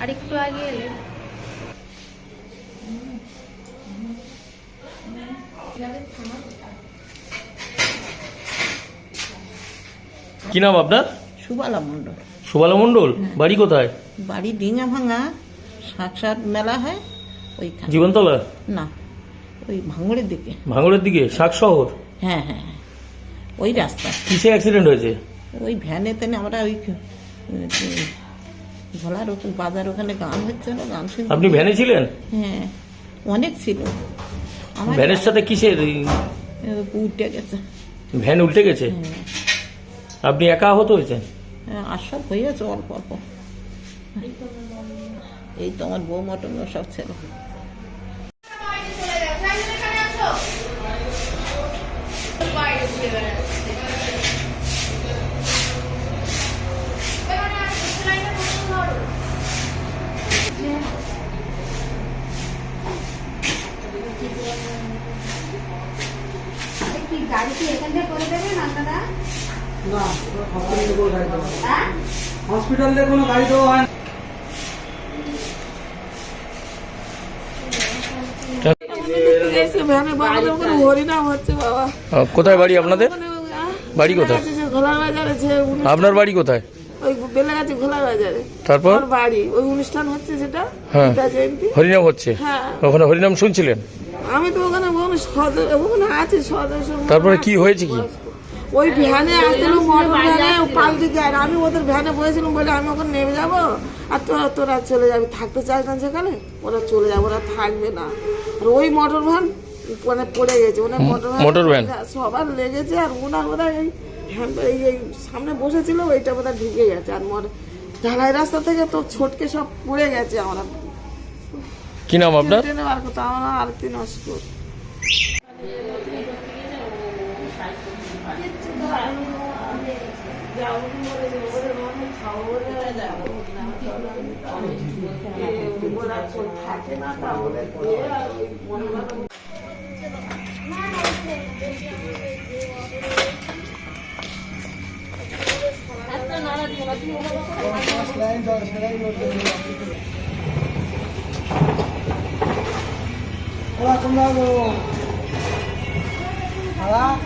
আর একটু আগে এলে। কি নাম আপনার? সুবালা মণ্ডল। সুবালা মণ্ডল? বাড়ি কোথায়? বাড়ি ডিঙা ভাঙা সাকসার মেলা হয় ওইখানে। জীবনতলা? না ওই ভাঙড়ের দিকে। ভাঙড়ের দিকে শাক শহর? হ্যাঁ হ্যাঁ হ্যাঁ ওই রাস্তা। কিসে অ্যাক্সিডেন্ট হয়েছে? ওই ভ্যানে না আমরা ওই ভোলার ওখানে বাজার ওখানে গান হচ্ছে না গান শুনতে আপনি ভ্যানে ছিলেন? হ্যাঁ অনেক ছিল। আমার ভ্যানের সাথে কিসের? উল্টে গেছে। ভ্যান উল্টে গেছে? হ্যাঁ। আপনি একা আহত হয়েছেন? হ্যাঁ, হয়ে গেছে অল্প অল্প। এই তো আমার বউ মটন সব ছিল কি গাড়ি কি এখান থেকে করে দেবেন আপনারা? না হসপিটালে কোনো গাড়ি দেওয়া হয় কোনো গাড়ি দেওয়া হয় কোথায় বাড়ি আপনাদের? বাড়ি কোথায়? আপনার বাড়ি কোথায়? ওই বেলেগাছি বাজারে। তারপর? বাড়ি। ওই অনুষ্ঠান হচ্ছে যেটা? হ্যাঁ। হরিনাম হচ্ছে? হ্যাঁ। ওখানে হরিনাম শুনছিলেন? আমি তো ওখানে ওখানে সদ- ওখানে আছি সদস্য তারপরে কি হয়েছে কি? ওই ভ্যানে আসছিল মোটর ভ্যানে পাল্টে যায় আমি ওদের ভ্যানে বসেছিলাম বলে আমি ওখানে নেমে যাব। আর তোরা তোরা চলে যাবি থাকতে চাই না সেখানে? ওরা চলে যাবে ওরা থাকবে না। আর ওই মোটর ভ্যান মানে পড়ে গেছে ওনার মোটর ভ্যান মোটর ভ্যান? সবার লেগেছে আর ওনার ওরা এই ভ্যান এই এই সামনে বসেছিল ওইটা বোধহয় ঢুকে গেছে। আর মোটর ঢালাই রাস্তা থেকে তো ছোটকে সব পড়ে গেছে আমরা। কি নাম আপনার? ট্রেনে বার Hola, condado. Hola.